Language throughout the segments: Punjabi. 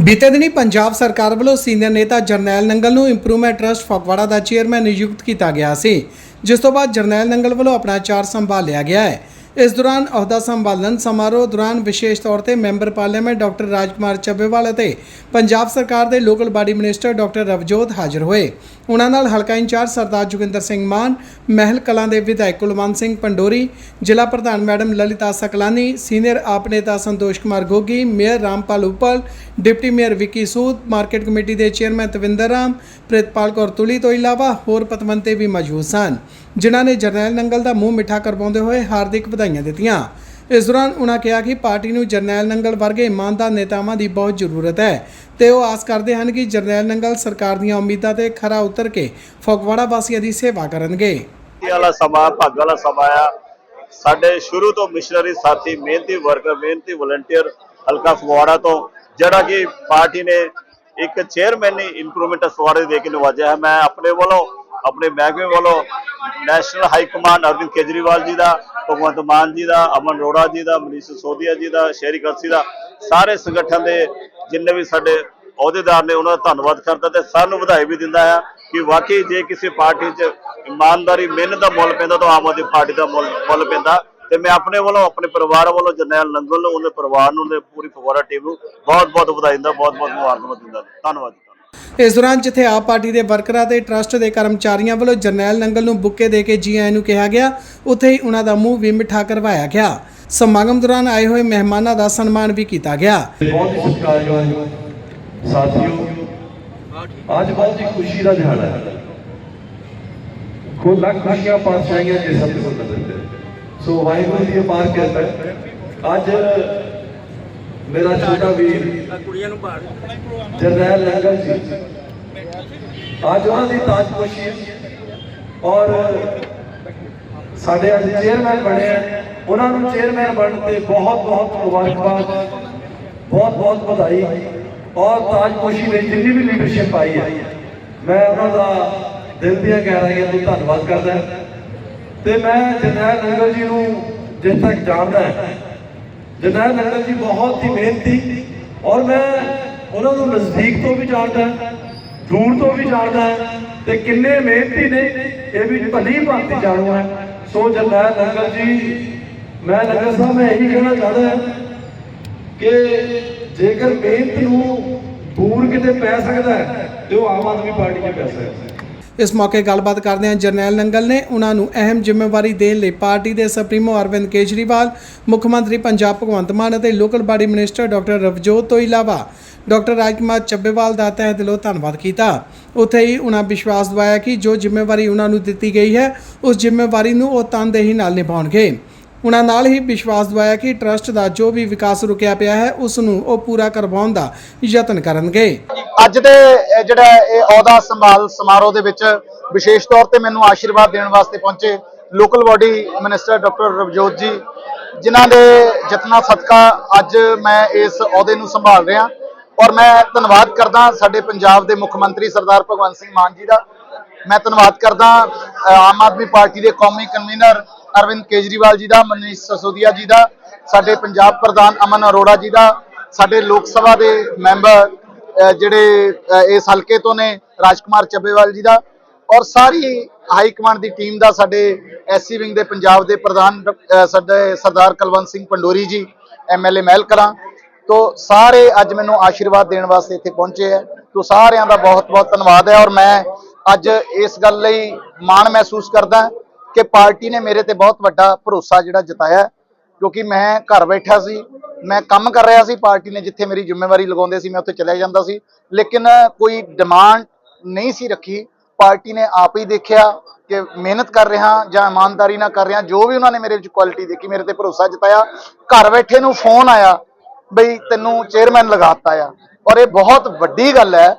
ਬੀਤੇ ਦਿਨੀ ਪੰਜਾਬ ਸਰਕਾਰ ਵੱਲੋਂ ਸੀਨੀਅਰ ਨੇਤਾ ਜਰਨੈਲ ਨੰਗਲ ਨੂੰ ਇੰਪਰੂਵਮੈਂਟ ਟਰਸਟ ਫਗਵਾੜਾ ਦਾ ਚੇਅਰਮੈਨ ਨਿਯੁਕਤ ਕੀਤਾ ਗਿਆ ਸੀ, ਜਿਸ ਤੋਂ ਬਾਅਦ ਜਰਨੈਲ ਨੰਗਲ ਵੱਲੋਂ ਆਪਣਾ ਚਾਰ ਸੰਭਾਲ ਲਿਆ ਗਿਆ ਹੈ। ਇਸ ਦੌਰਾਨ ਅਹੁਦਾ ਸੰਭਾਲਣ ਸਮਾਰੋਹ ਦੌਰਾਨ ਵਿਸ਼ੇਸ਼ ਤੌਰ ਤੇ member parliament doctor Rajkumar Chabbewal ਅਤੇ ਪੰਜਾਬ ਸਰਕਾਰ ਦੇ local body minister doctor Ravjot ਹਾਜ਼ਰ ਹੋਏ। ਉਹਨਾਂ ਨਾਲ ਹਲਕਾ ਇੰਚਾਰਜ ਸਰਦਾਰ ਜੋਗਿੰਦਰ ਸਿੰਘ ਮਾਨ, ਮਹਿਲ ਕਲਾਂ ਦੇ ਵਿਧਾਇਕ ਕੁਲਵੰਤ ਸਿੰਘ ਪੰਡੋਰੀ, ਜ਼ਿਲ੍ਹਾ ਪ੍ਰਧਾਨ ਮੈਡਮ ਲਲਿਤਾ ਸਕਲਾਨੀ, ਸੀਨੀਅਰ ਆਪ ਨੇਤਾ Santosh Kumar Gogi, mayor Rampal Uppal, deputy mayor Vicky Sood, market committee ਦੇ ਚੇਅਰਮੈਨ ਤਵਿੰਦਰ ਰਾਮ, ਪ੍ਰਿਤਪਾਲ ਕੌਰ ਤੁਲੀ ਤੋਂ ਇਲਾਵਾ ਹੋਰ ਪਤਵੰਤੇ ਵੀ ਮੌਜੂਦ ਸਨ। ਜਿਨ੍ਹਾਂ ਨੇ ਜਰਨੈਲ ਨੰਗਲ ਦਾ ਮੂੰਹ ਮਿੱਠਾ ਕਰਵਾਉਂਦੇ ਹੋਏ ਹਾਰਦਿਕ ਵਧਾਈਆਂ ਦਿੱਤੀਆਂ। ਇਸ ਦੌਰਾਨ ਉਨ੍ਹਾਂ ਕਿਹਾ ਕਿ ਪਾਰਟੀ ਨੂੰ ਜਰਨੈਲ ਨੰਗਲ ਵਰਗੇ ਇਮਾਨਦਾਰ ਨੇਤਾਵਾਂ ਦੀ ਬਹੁਤ ਜ਼ਰੂਰਤ ਹੈ ਤੇ ਉਹ ਆਸ ਕਰਦੇ ਹਨ ਕਿ ਜਰਨੈਲ ਨੰਗਲ ਸਰਕਾਰ ਦੀਆਂ ਉਮੀਦਾਂ ਤੇ ਖਰਾ ਉਤਰ ਕੇ ਫਗਵਾੜਾ ਵਾਸੀਆਂ ਦੀ ਸੇਵਾ ਕਰਨਗੇ। ਵਾਲਾ ਸਮਾਂ, ਭਾਗ ਵਾਲਾ ਸਮਾਂ ਆ। ਸਾਡੇ ਸ਼ੁਰੂ ਤੋਂ ਮਿਸ਼ਨਰੀ ਸਾਥੀ, ਮਿਹਨਤੀ ਵਰਕਰ ਮਿਹਨਤੀ ਵਲੰਟੀਅਰ ਹਲਕਾ ਫਗਵਾੜਾ ਤੋਂ, ਜਿਹੜਾ ਕਿ ਪਾਰਟੀ ਨੇ ਇੱਕ ਚੇਅਰਮੈਨ ਇੰਪਰੂਵਮੈਂਟ ਫਗਵਾੜੇ ਦੇ ਕੇ ਨਵਾਜਿਆ ਹੈ। ਮੈਂ ਆਪਣੇ ਵੱਲੋਂ, ਆਪਣੇ ਮਹਿਕਮੇ ਵੱਲੋਂ national high command Arvind Kejriwal ji ਦਾ, ਭਗਵੰਤ ਮਾਨ ਜੀ ਦਾ, ਅਮਨ ਅਰੋੜਾ ਜੀ ਦਾ, ਮਨੀਸ਼ ਸਿਸੋਦੀਆ ਜੀ ਦਾ, ਸ਼ਹਿਰੀ ਕਰਸੀ ਦਾ, ਸਾਰੇ ਸੰਗਠਨ ਦੇ ਜਿੰਨੇ ਵੀ ਸਾਡੇ ਅਹੁਦੇਦਾਰ ਨੇ, ਉਹਨਾਂ ਦਾ ਧੰਨਵਾਦ ਕਰਦਾ ਤੇ ਸਾਨੂੰ ਵਧਾਈ ਵੀ ਦਿੰਦਾ ਆ ਕਿ ਵਾਕਈ ਜੇ ਕਿਸੇ ਪਾਰਟੀ 'ਚ ਇਮਾਨਦਾਰੀ, ਮਿਹਨਤ ਦਾ ਮੁੱਲ ਪੈਂਦਾ ਤਾਂ ਆਮ ਆਦਮੀ ਪਾਰਟੀ ਦਾ ਮੁੱਲ ਮੁੱਲ ਪੈਂਦਾ। ਤੇ ਮੈਂ ਆਪਣੇ ਵੱਲੋਂ, ਆਪਣੇ ਪਰਿਵਾਰ ਵੱਲੋਂ, ਜਰਨੈਲ ਨੰਗਲ ਨੂੰ, ਉਹਦੇ ਪਰਿਵਾਰ ਨੂੰ, ਉਹਦੇ ਪੂਰੀ ਫਗਵਾੜਾ ਟੀਮ ਨੂੰ ਬਹੁਤ ਬਹੁਤ ਵਧਾਈ ਦਿੰਦਾ ਬਹੁਤ ਬਹੁਤ ਮੁਬਾਰਕਬਾਦ ਦਿੰਦਾ। ਧੰਨਵਾਦ ਇਸ ਦੌਰਾਨ ਜਿੱਥੇ ਆਪ ਪਾਰਟੀ ਦੇ ਵਰਕਰਾਂ ਤੇ ਟਰਸਟ ਦੇ ਕਰਮਚਾਰੀਆਂ ਵੱਲੋਂ ਜਰਨੈਲ ਨੰਗਲ ਨੂੰ ਬੁੱਕੇ ਦੇ ਕੇ ਜੀ ਆਇਆਂ ਨੂੰ ਕਿਹਾ ਗਿਆ, ਉੱਥੇ ਹੀ ਉਹਨਾਂ ਦਾ ਮੂੰਹ ਵੀ ਮਿੱਠਾ ਕਰਵਾਇਆ ਗਿਆ। ਸਮਾਗਮ ਦੌਰਾਨ ਆਏ ਹੋਏ ਮਹਿਮਾਨਾਂ ਦਾ ਸਨਮਾਨ ਵੀ ਕੀਤਾ ਗਿਆ। ਬਹੁਤ ਹੀ ਸਤਿਕਾਰਯੋਗ ਸਾਥੀਓ, ਅੱਜ ਬਹੁਤ ਹੀ ਖੁਸ਼ੀ ਦਾ ਦਿਹਾੜਾ ਹੈ। ਖੁਦ ਲੱਖ ਖੁਸ਼ੀਆਂ ਪਾਤਸ਼ਾਹੀਆਂ ਜੇ ਸਭ ਨੂੰ ਨਦਰ ਸੋ ਵਾਹਿਗੁਰੂ ਦੀ ਅਪਾਰ ਕਿਰਪਾ ਹੈ। ਅੱਜ ਮੇਰਾ ਛੋਟਾ ਵੀਰ ਜਰਨੈਲ ਨੰਗਲ ਜੀ। ਅੱਜ ਉਹਨਾਂ ਦੀ ਤਾਜਪੋਸ਼ੀ ਔਰ ਸਾਡੇ ਅੱਜ ਚੇਅਰਮੈਨ ਬਣੇ ਆ। ਉਹਨਾਂ ਨੂੰ ਚੇਅਰਮੈਨ ਬਣਨ ਤੇ ਬਹੁਤ ਬਹੁਤ ਮੁਬਾਰਕਬਾਦ, ਬਹੁਤ ਬਹੁਤ ਵਧਾਈ ਔਰ ਤਾਜਪੋਸ਼ੀ ਵਿੱਚ ਜਿੰਨੀ ਵੀ ਲੀਡਰਸ਼ਿਪ ਆਈ ਹੈ, ਮੈਂ ਉਹਨਾਂ ਦਾ ਦਿਲ ਦੀਆਂ ਗਹਿਰਾਈਆਂ ਤੋਂ ਧੰਨਵਾਦ ਕਰਦਾ। ਤੇ ਮੈਂ ਜਰਨੈਲ ਨੰਗਲ ਜੀ ਨੂੰ ਜਿੱਥੇ ਤੱਕ ਜਾਣਦਾ ਹਾਂ ਜਰਨੈਲ ਨੰਗਲ ਜੀ ਬਹੁਤ ਹੀ ਮਿਹਨਤੀ ਔਰ ਮੈਂ ਉਹਨਾਂ ਨੂੰ ਨਜ਼ਦੀਕ ਤੋਂ ਵੀ ਜਾਣਦਾ, ਦੂਰ ਤੋਂ ਵੀ ਜਾਣਦਾ ਤੇ ਕਿੰਨੇ ਮਿਹਨਤੀ ਨੇ, ਇਹ ਵੀ ਭਲੀ ਭਾਂਤੀ ਜਾਣੂ ਹੈ। ਸੋ ਜਰਨੈਲ ਨੰਗਲ ਜੀ, ਮੈਂ ਨੰਗਲ ਸਾਹਿਬ, ਮੈਂ ਇਹੀ ਕਹਿਣਾ ਚਾਹਦਾ ਕਿ ਜੇਕਰ ਮਿਹਨਤ ਨੂੰ ਦੂਰ ਕਿਤੇ ਪੈ ਸਕਦਾ ਹੈ, ਤੇ ਉਹ ਆਮ ਆਦਮੀ ਪਾਰਟੀ 'ਚ ਪੈ ਸਕਦਾ ਹੈ। ਇਸ ਮੌਕੇ ਗੱਲਬਾਤ ਕਰਦਿਆਂ ਜਰਨੈਲ ਨੰਗਲ ਨੇ ਉਹਨਾਂ ਨੂੰ ਅਹਿਮ ਜ਼ਿੰਮੇਵਾਰੀ ਦੇਣ ਲਈ ਪਾਰਟੀ ਦੇ ਸੁਪਰੀਮੋ ਅਰਵਿੰਦ ਕੇਜਰੀਵਾਲ, ਮੁੱਖ ਮੰਤਰੀ ਪੰਜਾਬ ਭਗਵੰਤ ਮਾਨ ਅਤੇ local body minister doctor Ravjot ਤੋਂ ਇਲਾਵਾ ਡਾਕਟਰ ਰਾਜਕੁਮਾਰ ਚੱਬੇਵਾਲ ਦਾ ਤਹਿ ਦਿਲੋਂ ਧੰਨਵਾਦ ਕੀਤਾ। ਉੱਥੇ ਹੀ ਉਹਨਾਂ ਵਿਸ਼ਵਾਸ ਦਿਵਾਇਆ ਕਿ ਜੋ ਜ਼ਿੰਮੇਵਾਰੀ ਉਹਨਾਂ ਨੂੰ ਦਿੱਤੀ ਗਈ ਹੈ, ਉਸ ਜ਼ਿੰਮੇਵਾਰੀ ਨੂੰ ਉਹ ਤਨਦੇਹੀ ਨਾਲ ਨਿਭਾਉਣਗੇ। ਉਹਨਾਂ ਨਾਲ ਹੀ ਵਿਸ਼ਵਾਸ ਦਿਵਾਇਆ ਕਿ ਟਰਸਟ ਦਾ ਜੋ ਵੀ ਵਿਕਾਸ ਰੁਕਿਆ ਪਿਆ ਹੈ, ਉਸ ਨੂੰ ਉਹ ਪੂਰਾ ਕਰਵਾਉਣ ਦਾ ਯਤਨ ਕਰਨਗੇ। ਅੱਜ ਦੇ ਜਿਹੜਾ ਇਹ ਅਹੁਦਾ ਸੰਭਾਲ ਸਮਾਰੋਹ ਦੇ ਵਿੱਚ ਵਿਸ਼ੇਸ਼ ਤੌਰ ਤੇ ਮੈਨੂੰ ਆਸ਼ੀਰਵਾਦ ਦੇਣ ਵਾਸਤੇ ਪਹੁੰਚੇ local body minister doctor Ravjot ji, ਜਿਨ੍ਹਾਂ ਦੇ ਜਤਨਾ ਸਦਕਾ ਅੱਜ ਮੈਂ ਇਸ ਅਹੁਦੇ ਨੂੰ ਸੰਭਾਲ ਰਿਹਾ। ਔਰ ਮੈਂ ਧੰਨਵਾਦ ਕਰਦਾ ਸਾਡੇ ਪੰਜਾਬ ਦੇ ਮੁੱਖ ਮੰਤਰੀ ਸਰਦਾਰ ਭਗਵੰਤ ਸਿੰਘ ਮਾਨ ਜੀ ਦਾ। ਮੈਂ ਧੰਨਵਾਦ ਕਰਦਾ ਆਮ ਆਦਮੀ ਪਾਰਟੀ ਦੇ ਕੌਮੀ ਕਨਵੀਨਰ ਅਰਵਿੰਦ ਕੇਜਰੀਵਾਲ ਜੀ ਦਾ, ਮਨੀਸ਼ ਸਸੋਦੀਆ ਜੀ ਦਾ, ਸਾਡੇ ਪੰਜਾਬ ਪ੍ਰਧਾਨ ਅਮਨ ਅਰੋੜਾ ਜੀ ਦਾ, ਸਾਡੇ ਲੋਕ ਸਭਾ ਦੇ ਮੈਂਬਰ ਜਿਹੜੇ ਇਸ ਹਲਕੇ ਤੋਂ ਨੇ, ਰਾਜਕੁਮਾਰ ਚੱਬੇਵਾਲ ਜੀ ਦਾ ਔਰ ਸਾਰੀ ਹਾਈ ਕਮਾਂਡ ਦੀ ਟੀਮ ਦਾ ਸਾਡੇ ਐਸਸੀ ਵਿੰਗ ਦੇ ਪੰਜਾਬ ਦੇ ਪ੍ਰਧਾਨ ਡ- ਸਾਡੇ ਸਰਦਾਰ ਕੁਲਵੰਤ ਸਿੰਘ ਪੰਡੋਰੀ ਜੀ ਐਮਐਲਏ ਮਹਿਲ ਕਰਾਂ ਤੋਂ ਸਾਰੇ ਅੱਜ ਮੈਨੂੰ ਆਸ਼ੀਰਵਾਦ ਦੇਣ ਵਾਸਤੇ ਇੱਥੇ ਪਹੁੰਚੇ ਹੈ। ਤੋ ਸਾਰਿਆਂ ਦਾ ਬਹੁਤ ਬਹੁਤ ਧੰਨਵਾਦ ਹੈ ਔਰ ਮੈਂ ਅੱਜ ਇਸ ਗੱਲ ਲਈ ਮਾਣ ਮਹਿਸੂਸ ਕਰਦਾ ਕਿ ਪਾਰਟੀ ਨੇ ਮੇਰੇ ਤੇ ਬਹੁਤ ਵੱਡਾ ਭਰੋਸਾ ਜਿਹੜਾ ਜਤਾਇਆ ਕਿਉਂਕਿ ਮੈਂ ਘਰ ਬੈਠਾ ਸੀ ਮੈਂ ਕੰਮ ਕਰ ਰਿਹਾ ਸੀ, ਪਾਰਟੀ ਨੇ ਜਿੱਥੇ ਮੇਰੀ ਜ਼ਿੰਮੇਵਾਰੀ ਲਗਾਉਂਦੇ ਸੀ, ਮੈਂ ਉੱਥੇ ਚਲਿਆ ਜਾਂਦਾ ਸੀ। ਲੇਕਿਨ ਕੋਈ ਡਿਮਾਂਡ ਨਹੀਂ ਸੀ ਰੱਖੀ। ਪਾਰਟੀ ਨੇ ਆਪ ਹੀ ਦੇਖਿਆ ਕਿ ਮਿਹਨਤ ਕਰ ਰਿਹਾ ਜਾਂ ਇਮਾਨਦਾਰੀ ਨਾਲ ਕਰ ਰਿਹਾ, ਜੋ ਵੀ ਉਹਨਾਂ ਨੇ ਮੇਰੇ ਵਿੱਚ ਕੁਆਲਿਟੀ ਦੇਖੀ, ਮੇਰੇ ਤੇ ਭਰੋਸਾ ਜਤਾਇਆ। ਘਰ ਬੈਠੇ ਨੂੰ ਫੋਨ ਆਇਆ ਬਈ ਤੈਨੂੰ ਚੇਅਰਮੈਨ ਲਗਾਤਾ ਆ। ਔਰ ਇਹ ਬਹੁਤ ਵੱਡੀ ਗੱਲ ਹੈ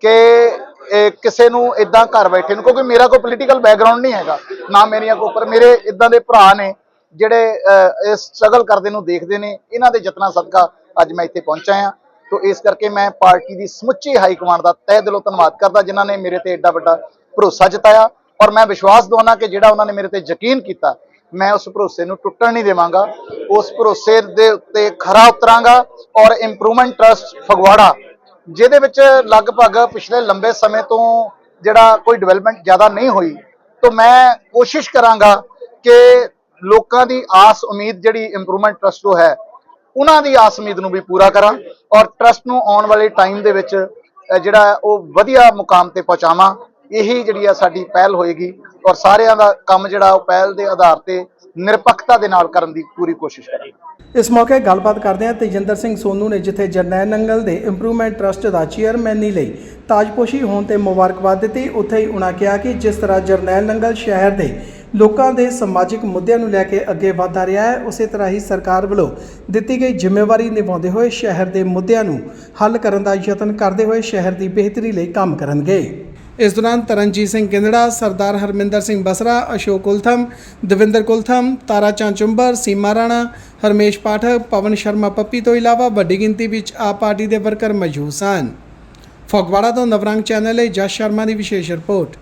ਕਿ ਕਿਸੇ ਨੂੰ ਇਦਾਂ ਘਰ ਬੈਠੇ ਨੂੰ, ਕਿਉਂਕਿ ਮੇਰਾ ਕੋਈ ਪੋਲੀਟੀਕਲ ਬੈਕਗ੍ਰਾਉਂਡ ਨਹੀਂ ਹੈਗਾ, ਨਾ ਮੇਰੀਆਂ ਕੋਈ, ਪਰ ਮੇਰੇ ਇਦਾਂ ਦੇ ਭਰਾ ਨੇ ਜਿਹੜੇ ਅਹ, ਇਸ ਸਟਰਗਲ ਕਰਦੇ ਨੂੰ ਦੇਖਦੇ ਨੇ ਇਹਨਾਂ ਦੇ ਯਤਨਾਂ ਸਦਕਾ ਅੱਜ ਮੈਂ ਇੱਥੇ ਪਹੁੰਚਾ ਹਾਂ। ਤੋ ਇਸ ਕਰਕੇ ਮੈਂ ਪਾਰਟੀ ਦੀ ਸਮੁੱਚੀ ਹਾਈ ਕਮਾਂਡ ਦਾ ਤਹਿ ਦਿਲੋਂ ਧੰਨਵਾਦ ਕਰਦਾ ਜਿਨ੍ਹਾਂ ਨੇ ਮੇਰੇ ਤੇ ਏਡਾ ਵੱਡਾ ਭਰੋਸਾ ਜਤਾਇਆ। ਔਰ ਮੈਂ ਵਿਸ਼ਵਾਸ ਦਵਾਨਾ ਕਿ ਜਿਹੜਾ ਉਹਨਾਂ ਨੇ ਮੇਰੇ ਤੇ ਯਕੀਨ ਕੀਤਾ ਮੈਂ ਉਸ ਭਰੋਸੇ ਨੂੰ ਟੁੱਟਣ ਨਹੀਂ ਦੇਵਾਂਗਾ। ਉਸ ਭਰੋਸੇ ਦੇ ਉੱਤੇ ਖਰਾ ਉਤਰਾਂਗਾ ਔਰ ਇੰਪਰੂਵਮੈਂਟ ਟਰਸਟ ਫਗਵਾੜਾ ਜਿਹਦੇ ਵਿੱਚ ਲਗਭਗ ਪਿਛਲੇ ਲੰਬੇ ਸਮੇਂ ਤੋਂ ਜਿਹੜਾ ਕੋਈ ਡਿਵੈਲਪਮੈਂਟ ਜ਼ਿਆਦਾ ਨਹੀਂ ਹੋਈ। ਤਾਂ ਮੈਂ ਕੋਸ਼ਿਸ਼ ਕਰਾਂਗਾ ਕਿ ਲੋਕਾਂ ਦੀ ਆਸ, ਉਮੀਦ ਜਿਹੜੀ ਇੰਪਰੂਵਮੈਂਟ ਟਰਸਟ ਤੋਂ ਹੈ, ਉਹਨਾਂ ਦੀ ਆਸ, ਉਮੀਦ ਨੂੰ ਵੀ ਪੂਰਾ ਕਰਾਂ ਔਰ ਟਰਸਟ ਨੂੰ ਆਉਣ ਵਾਲੇ ਟਾਈਮ ਦੇ ਵਿੱਚ ਜਿਹੜਾ ਉਹ ਵਧੀਆ ਮੁਕਾਮ ਤੇ ਪਹੁੰਚਾਵਾਂ, ਇਹੀ ਜਿਹੜੀ ਆ ਸਾਡੀ ਪਹਿਲ ਹੋਏਗੀ ਔਰ ਸਾਰਿਆਂ ਦਾ ਕੰਮ ਜਿਹੜਾ ਉਹ ਪਹਿਲ ਦੇ ਆਧਾਰ ਤੇ ਨਿਰਪੱਖਤਾ ਦੇ ਨਾਲ ਕਰਨ ਦੀ ਪੂਰੀ ਕੋਸ਼ਿਸ਼ ਕਰਾਂਗੇ। ਇਸ ਮੌਕੇ ਗੱਲਬਾਤ ਕਰਦੇ ਹਾਂ ਤੇਜਿੰਦਰ ਸਿੰਘ ਸੋਨੂ ਨੇ, ਜਿੱਥੇ ਜਰਨੈਲ ਨੰਗਲ ਦੇ ਇੰਪਰੂਵਮੈਂਟ ਟਰਸਟ ਦਾ ਚੇਅਰਮੈਨੀ ਲਈ ਤਾਜਪੋਸ਼ੀ ਹੋਣ ਤੇ ਮੁਬਾਰਕਬਾਦ ਦਿੱਤੀ। ਉੱਥੇ ਹੀ ਉਹਨਾਂ ਕਿਹਾ ਕਿ ਜਿਸ ਤਰ੍ਹਾਂ ਜਰਨੈਲ ਨੰਗਲ ਸ਼ਹਿਰ ਦੇ ਲੋਕਾਂ ਦੇ ਸਮਾਜਿਕ ਮੁੱਦਿਆਂ ਨੂੰ ਲੈ ਕੇ ਅੱਗੇ ਵਧਦਾ ਰਿਹਾ ਹੈ। ਉਸੇ ਤਰ੍ਹਾਂ ਹੀ ਸਰਕਾਰ ਵੱਲੋਂ ਦਿੱਤੀ ਗਈ ਜ਼ਿੰਮੇਵਾਰੀ ਨਿਭਾਉਂਦੇ ਹੋਏ ਸ਼ਹਿਰ ਦੇ ਮੁੱਦਿਆਂ ਨੂੰ ਹੱਲ ਕਰਨ ਦਾ ਯਤਨ ਕਰਦੇ ਹੋਏ ਸ਼ਹਿਰ ਦੀ ਬਿਹਤਰੀ ਲਈ ਕੰਮ ਕਰਨਗੇ। ਇਸ ਦੌਰਾਨ ਤਰਨਜੀਤ ਸਿੰਘ ਗਿੰਦੜਾ, ਸਰਦਾਰ ਹਰਮਿੰਦਰ ਸਿੰਘ ਬਸਰਾ, ਅਸ਼ੋਕ ਕੁਲਥਮ ਦਵਿੰਦਰ ਕੁਲਥਮ, ਤਾਰਾ ਚੰਚੁੰਬਰ ਸੀਮਾ ਰਾਣਾ, ਹਰਮੇਸ਼ ਪਾਠਕ, ਪਵਨ ਸ਼ਰਮਾ ਪੱਪੀ ਤੋਂ ਇਲਾਵਾ ਵੱਡੀ ਗਿਣਤੀ ਵਿੱਚ ਆਪ ਪਾਰਟੀ ਦੇ ਵਰਕਰ ਮੌਜੂਦ ਸਨ। ਫਗਵਾੜਾ ਤੋਂ ਨਵਰੰਗ ਚੈਨਲ ਲਈ ਜਸ ਸ਼ਰਮਾ ਦੀ ਵਿਸ਼ੇਸ਼ ਰਿਪੋਰਟ।